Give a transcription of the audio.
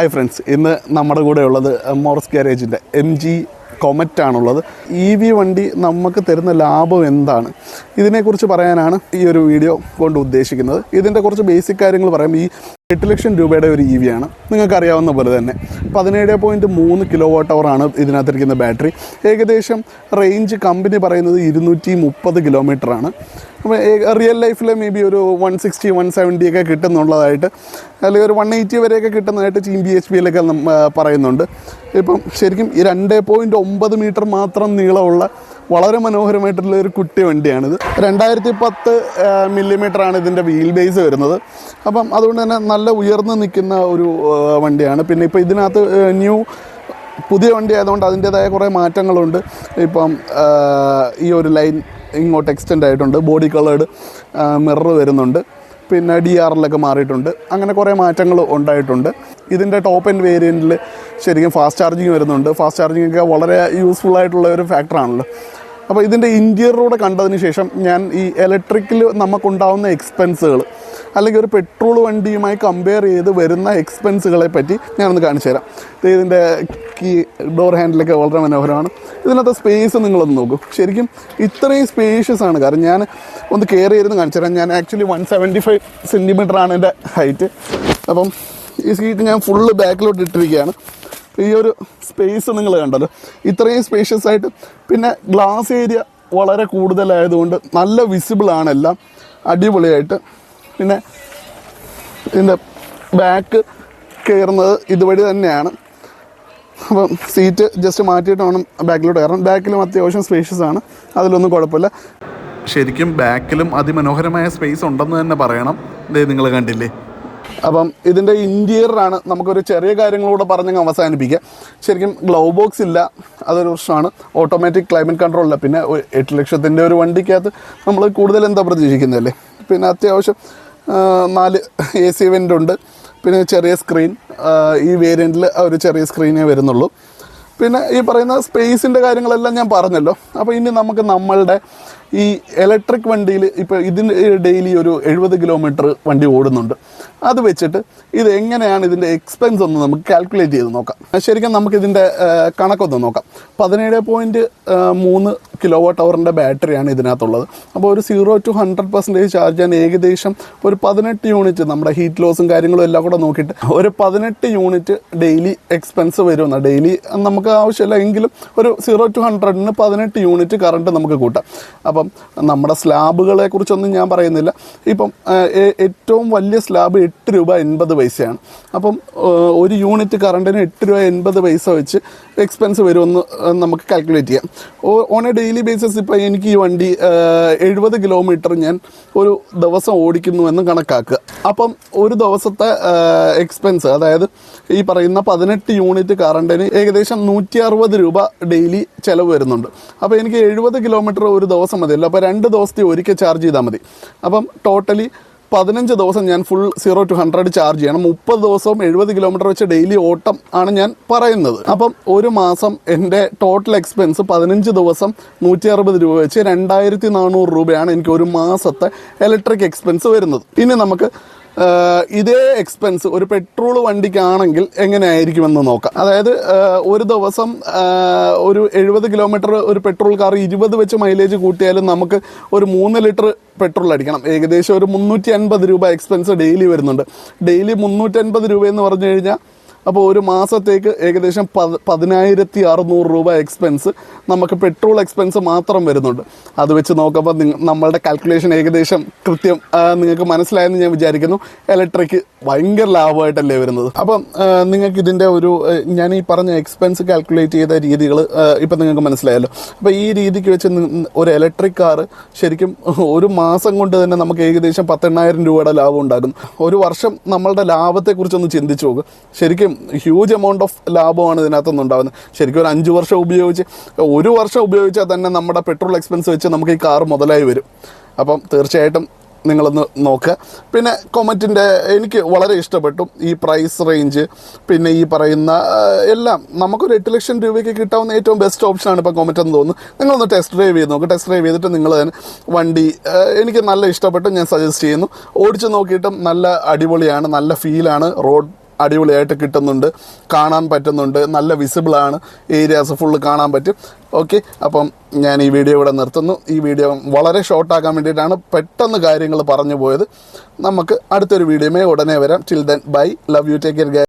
Hi friends ഇന്ന് നമ്മുടെ കൂടെ ഉള്ളത് മോറസ് ഗാരേജിന്റെ എം ജി കൊമറ്റ് ആണുള്ളത് ഇ വി വണ്ടി നമുക്ക് തരുന്ന ലാഭം എന്താണ്? ഇതിനെക്കുറിച്ച് പറയാനാണ് ഈ ഒരു വീഡിയോ കൊണ്ട് ഉദ്ദേശിക്കുന്നത്. ഇതിന്റെ കുറച്ച് ബേസിക് കാര്യങ്ങൾ പറയാം. ഈ എട്ട് ലക്ഷം രൂപയുടെ ഒരു ഇ വി ആണ്. നിങ്ങൾക്കറിയാവുന്ന പോലെ തന്നെ പതിനേഴ് പോയിന്റ് മൂന്ന് കിലോ വാട്ട് അവറാണ് ഇതിനകത്തിരിക്കുന്ന ബാറ്ററി. ഏകദേശം റേഞ്ച് കമ്പനി പറയുന്നത് ഇരുന്നൂറ്റി മുപ്പത് കിലോമീറ്റർ ആണ്. അപ്പോൾ റിയൽ ലൈഫിൽ മേ ബി ഒരു വൺ സിക്സ്റ്റി വൺ സെവന്റി ഒക്കെ കിട്ടുന്നുള്ളതായിട്ട് അല്ലെങ്കിൽ ഒരു വൺ എയ്റ്റി വരെയൊക്കെ കിട്ടുന്നതായിട്ട് ടീം ബി എച്ച് പിയിലൊക്കെ പറയുന്നുണ്ട്. ഇപ്പം ശരിക്കും ഈ രണ്ട് പോയിന്റ് ഒമ്പത് മീറ്റർ മാത്രം നീളമുള്ള വളരെ മനോഹരമായിട്ടുള്ള ഒരു കുട്ടി വണ്ടിയാണിത്. രണ്ടായിരത്തി പത്ത് ആണ് ഇതിന്റെ വീൽ ബേസ് വരുന്നത്. അപ്പം അതുകൊണ്ട് തന്നെ നല്ല ഉയർന്നു നിൽക്കുന്ന ഒരു വണ്ടിയാണ്. പിന്നെ ഇപ്പോൾ ഇതിനകത്ത് ന്യൂ പുതിയ വണ്ടി ആയതുകൊണ്ട് അതിന്റേതായ കുറേ മാറ്റങ്ങളുണ്ട്. ഇപ്പം ഈ ഒരു ലൈൻ ഇങ്ങോട്ട് എക്സ്റ്റെൻഡ് ആയിട്ടുണ്ട്. ബോഡി കളേർഡ് മിറർ വരുന്നുണ്ട്. പിന്നെ ഡി ആറിലൊക്കെ മാറിയിട്ടുണ്ട്. അങ്ങനെ കുറേ മാറ്റങ്ങൾ ഉണ്ടായിട്ടുണ്ട്. ഇതിന്റെ ടോപ്പ് എൻഡ് വേരിയന്റിൽ ശരിക്കും ഫാസ്റ്റ് ചാർജിങ് വരുന്നുണ്ട്. ഫാസ്റ്റ് ചാർജിങ് ഒക്കെ വളരെ യൂസ്ഫുൾ ആയിട്ടുള്ള ഒരു ഫാക്ടറാണല്ലോ അപ്പോൾ ഇതിന്റെ ഇന്റീരിയറൂടെ കണ്ടതിന് ശേഷം ഞാൻ ഈ ഇലക്ട്രിക്കിൽ നമുക്കുണ്ടാവുന്ന എക്സ്പെൻസുകൾ അല്ലെങ്കിൽ ഒരു പെട്രോൾ വണ്ടിയുമായി കമ്പയർ ചെയ്ത് വരുന്ന എക്സ്പെൻസുകളെ പറ്റി ഞാനൊന്ന് കാണിച്ചു തരാം. ഇതിന്റെ കീ ഡോർ ഹാൻഡിലൊക്കെ വളരെ മനോഹരമാണ്. ഇതിനകത്ത് സ്പേസ് നിങ്ങളൊന്ന് നോക്കൂ. ശരിക്കും ഇത്രയും സ്പേഷ്യസ് ആണ്. കാരണം ഞാൻ ഒന്ന് കെയർ ചെയ്തെന്ന് കാണിച്ചു തരാം. ഞാൻ actually one seventy five centimetre ആണ് എന്റെ ഹൈറ്റ് അപ്പം ഈ സീറ്റ് ഞാൻ ഫുള്ള് ബാക്കിലോട്ട് ഇട്ടിരിക്കുകയാണ്. ഈ ഒരു സ്പേസ് നിങ്ങൾ കണ്ടല്ലോ ഇത്രയും സ്പേഷ്യസ് ആയിട്ട് പിന്നെ ഗ്ലാസ് ഏരിയ വളരെ കൂടുതലായതുകൊണ്ട് നല്ല വിസിബിൾ ആണ് എല്ലാം. അടിപൊളിയായിട്ട്. പിന്നെ ഇതിന്റെ ബാക്ക് കയറുന്നത് ഇതുവഴി തന്നെയാണ്. അപ്പം സീറ്റ് ജസ്റ്റ് മാറ്റിയിട്ട് വേണം ബാക്കിലോട്ട് കയറാൻ. ബാക്കിലും അത്യാവശ്യം സ്പേഷ്യസ് ആണ്. അതിലൊന്നും കുഴപ്പമില്ല. ശരിക്കും ബാക്കിലും അതിമനോഹരമായ സ്പേസ് ഉണ്ടെന്ന് തന്നെ പറയണം. നിങ്ങൾ കണ്ടില്ലേ? അപ്പം ഇതിന്റെ ഇന്റീരിയറാണ് നമുക്കൊരു ചെറിയ കാര്യങ്ങളൂടെ പറഞ്ഞങ്ങ് അവസാനിപ്പിക്കാം ശരിക്കും ഗ്ലൗ ബോക്സ് ഇല്ല അതൊരു പ്രശ്നമാണ്. ഓട്ടോമാറ്റിക് ക്ലൈമറ്റ് കൺട്രോൾ ഇല്ല. പിന്നെ എട്ട് ലക്ഷത്തിന്റെ ഒരു വണ്ടിക്കകത്ത് നമ്മൾ കൂടുതൽ എന്താ പ്രതീക്ഷിക്കുന്നതല്ലേ? പിന്നെ അത്യാവശ്യം നാല് എ സി വെന്റ് ഉണ്ട്. പിന്നെ ചെറിയ സ്ക്രീൻ ഈ വേരിയന്റിൽ ഒരു ചെറിയ സ്ക്രീനേ വരുന്നുള്ളൂ. പിന്നെ ഈ പറയുന്ന സ്പേസിന്റെ കാര്യങ്ങളെല്ലാം ഞാൻ പറഞ്ഞല്ലോ. അപ്പോൾ ഇനി നമുക്ക് നമ്മളുടെ ഈ ഇലക്ട്രിക് വണ്ടിയിൽ ഇപ്പോൾ ഇതിന്റെ ഡെയിലി ഒരു എഴുപത് കിലോമീറ്റർ വണ്ടി ഓടുന്നുണ്ട്. അത് വെച്ചിട്ട് ഇത് എങ്ങനെയാണ് ഇതിന്റെ എക്സ്പെൻസ് ഒന്ന് നമുക്ക് കാൽക്കുലേറ്റ് ചെയ്ത് നോക്കാം. ശരിക്കും നമുക്ക് ഇതിന്റെ കണക്കൊന്ന് നോക്കാം. പതിനേഴ് പോയിന്റ് മൂന്ന് കിലോ വാട്ട് അവറിന്റെ ബാറ്ററിയാണ് ഇതിനകത്തുള്ളത്. അപ്പോൾ ഒരു zero to hundred percentage charge ചെയ്യാൻ ഏകദേശം ഒരു പതിനെട്ട് യൂണിറ്റ് നമ്മുടെ ഹീറ്റ് ലോസും കാര്യങ്ങളും എല്ലാം കൂടെ നോക്കിയിട്ട് ഒരു പതിനെട്ട് യൂണിറ്റ് ഡെയിലി എക്സ്പെൻസ് വരുമെന്ന്. ഡെയിലി നമുക്ക് ആവശ്യമില്ല എങ്കിലും ഒരു സീറോ ടു ഹൺഡ്രഡിന് പതിനെട്ട് യൂണിറ്റ് കറണ്ട് നമുക്ക് കൂട്ടാം. അപ്പം നമ്മുടെ സ്ലാബുകളെ കുറിച്ചൊന്നും ഞാൻ പറയുന്നില്ല. ഇപ്പം ഏറ്റവും വലിയ സ്ലാബ് എട്ട് രൂപ എൺപത് പൈസയാണ്. അപ്പം ഒരു യൂണിറ്റ് കറണ്ടിന് എട്ട് രൂപ എൺപത് പൈസ വെച്ച് എക്സ്പെൻസ് വരുമെന്ന് നമുക്ക് കാൽക്കുലേറ്റ് ചെയ്യാം. ഓൺ എ ഡെയിലി ബേസിസ് ഇപ്പോൾ എനിക്ക് ഈ വണ്ടി എഴുപത് കിലോമീറ്റർ ഞാൻ ഒരു ദിവസം ഓടിക്കുന്നു എന്ന് കണക്കാക്കുക. അപ്പം ഒരു ദിവസത്തെ എക്സ്പെൻസ് അതായത് ഈ പറയുന്ന പതിനെട്ട് യൂണിറ്റ് കറണ്ടിന് ഏകദേശം നൂറ്റി അറുപത് രൂപ ഡെയിലി ചിലവ് വരുന്നുണ്ട്. അപ്പോൾ എനിക്ക് എഴുപത് കിലോമീറ്റർ ഒരു ദിവസം മതിയല്ലോ. അപ്പോൾ രണ്ട് ദിവസത്തെ ഒരിക്കൽ ചാർജ് ചെയ്താൽ മതി. അപ്പം ടോട്ടലി പതിനഞ്ച് ദിവസം ഞാൻ full zero to hundred charge ചെയ്യണം. മുപ്പത് ദിവസവും എഴുപത് കിലോമീറ്റർ വെച്ച് ഡെയിലി ഓട്ടം ആണ് ഞാൻ പറയുന്നത്. അപ്പം ഒരു മാസം എന്റെ ടോട്ടൽ എക്സ്പെൻസ് പതിനഞ്ച് ദിവസം നൂറ്റി അറുപത് രൂപ വെച്ച് രണ്ടായിരത്തി നാനൂറ് രൂപയാണ് എനിക്ക് ഒരു മാസത്തെ ഇലക്ട്രിക് എക്സ്പെൻസ് വരുന്നത്. ഇനി നമുക്ക് ഇതേ എക്സ്പെൻസ് ഒരു പെട്രോൾ വണ്ടിക്കാണെങ്കിൽ എങ്ങനെയായിരിക്കുമെന്ന് നോക്കാം. അതായത് ഒരു ദിവസം ഒരു എഴുപത് കിലോമീറ്റർ ഒരു പെട്രോൾ കാർ ഇരുപത് വെച്ച് മൈലേജ് കൂട്ടിയാലും നമുക്ക് ഒരു മൂന്ന് ലിറ്റർ പെട്രോൾ അടിക്കണം. ഏകദേശം ഒരു മുന്നൂറ്റി അൻപത് രൂപ എക്സ്പെൻസ് ഡെയിലി വരുന്നുണ്ട്. ഡെയിലി മുന്നൂറ്റി അൻപത് രൂപ എന്ന് പറഞ്ഞു കഴിഞ്ഞാൽ അപ്പോൾ ഒരു മാസത്തേക്ക് ഏകദേശം പത് പതിനായിരത്തി അറുന്നൂറ് രൂപ എക്സ്പെൻസ് നമുക്ക് പെട്രോൾ എക്സ്പെൻസ് മാത്രം വരുന്നുണ്ട്. അത് വെച്ച് നോക്കുമ്പോൾ നിങ്ങ നമ്മളുടെ കാൽക്കുലേഷൻ ഏകദേശം കൃത്യം നിങ്ങൾക്ക് മനസ്സിലായെന്ന് ഞാൻ വിചാരിക്കുന്നു. ഇലക്ട്രിക് ഭയങ്കര ലാഭമായിട്ടല്ലേ വരുന്നത്. അപ്പം നിങ്ങൾക്ക് ഇതിന്റെ ഒരു ഞാൻ ഈ പറഞ്ഞ എക്സ്പെൻസ് കാൽക്കുലേറ്റ് ചെയ്ത രീതികൾ ഇപ്പം നിങ്ങൾക്ക് മനസ്സിലായല്ലോ. അപ്പോൾ ഈ രീതിക്ക് വെച്ച് ഒരു ഇലക്ട്രിക് കാർ ശരിക്കും ഒരു മാസം കൊണ്ട് തന്നെ നമുക്ക് ഏകദേശം പത്തെണ്ണായിരം രൂപയുടെ ലാഭം ഉണ്ടാകും ഒരു വർഷം നമ്മളുടെ ലാഭത്തെക്കുറിച്ചൊന്ന് ചിന്തിച്ചു നോക്കുക ശരിക്കും ഹ്യൂജ് എമൗണ്ട് ഓഫ് ലാഭമാണ് ഇതിനകത്തുനിന്ന് ഉണ്ടാകുന്നത് ശരിക്കും ഒരു അഞ്ച് വർഷം ഉപയോഗിച്ച് ഒരു വർഷം ഉപയോഗിച്ചാൽ തന്നെ നമ്മുടെ പെട്രോൾ എക്സ്പെൻസ് വെച്ച് നമുക്ക് ഈ കാർ മുതലായി വരും. അപ്പം തീർച്ചയായിട്ടും നിങ്ങളൊന്ന് നോക്കുക പിന്നെ കൊമറ്റിന്റെ എനിക്ക് വളരെ ഇഷ്ടപ്പെട്ടു ഈ പ്രൈസ് റേഞ്ച് പിന്നെ ഈ പറയുന്ന എല്ലാം. നമുക്കൊരു എട്ട് ലക്ഷം രൂപയ്ക്ക് കിട്ടാവുന്ന ഏറ്റവും ബെസ്റ്റ് ഓപ്ഷനാണ് ഇപ്പോൾ കൊമറ്റ് എന്ന് തോന്നുന്നു. നിങ്ങളൊന്ന് ടെസ്റ്റ് ഡ്രൈവ് ചെയ്ത് നോക്കുക ടെസ്റ്റ് ഡ്രൈവ് ചെയ്തിട്ട് നിങ്ങൾ തന്നെ വണ്ടി എനിക്ക് നല്ല ഇഷ്ടപ്പെട്ടു ഞാൻ സജസ്റ്റ് ചെയ്യുന്നു. ഓടിച്ച് നോക്കിയിട്ടും നല്ല അടിപൊളിയാണ് നല്ല ഫീലാണ് റോഡ് അടിപൊളിയായിട്ട് കിട്ടുന്നുണ്ട്. കാണാൻ പറ്റുന്നുണ്ട്. നല്ല വിസിബിളാണ് ഏരിയാസ് ഫുള്ള് കാണാൻ പറ്റും. ഓക്കെ അപ്പം ഞാൻ ഈ വീഡിയോ ഇവിടെ നിർത്തുന്നു. ഈ വീഡിയോ വളരെ ഷോർട്ടാക്കാൻ വേണ്ടിയിട്ടാണ് പെട്ടെന്ന് കാര്യങ്ങൾ പറഞ്ഞു പോയത്. നമുക്ക് അടുത്തൊരു വീഡിയോമേ ഉടനെ വരാം. Till then bye love you take care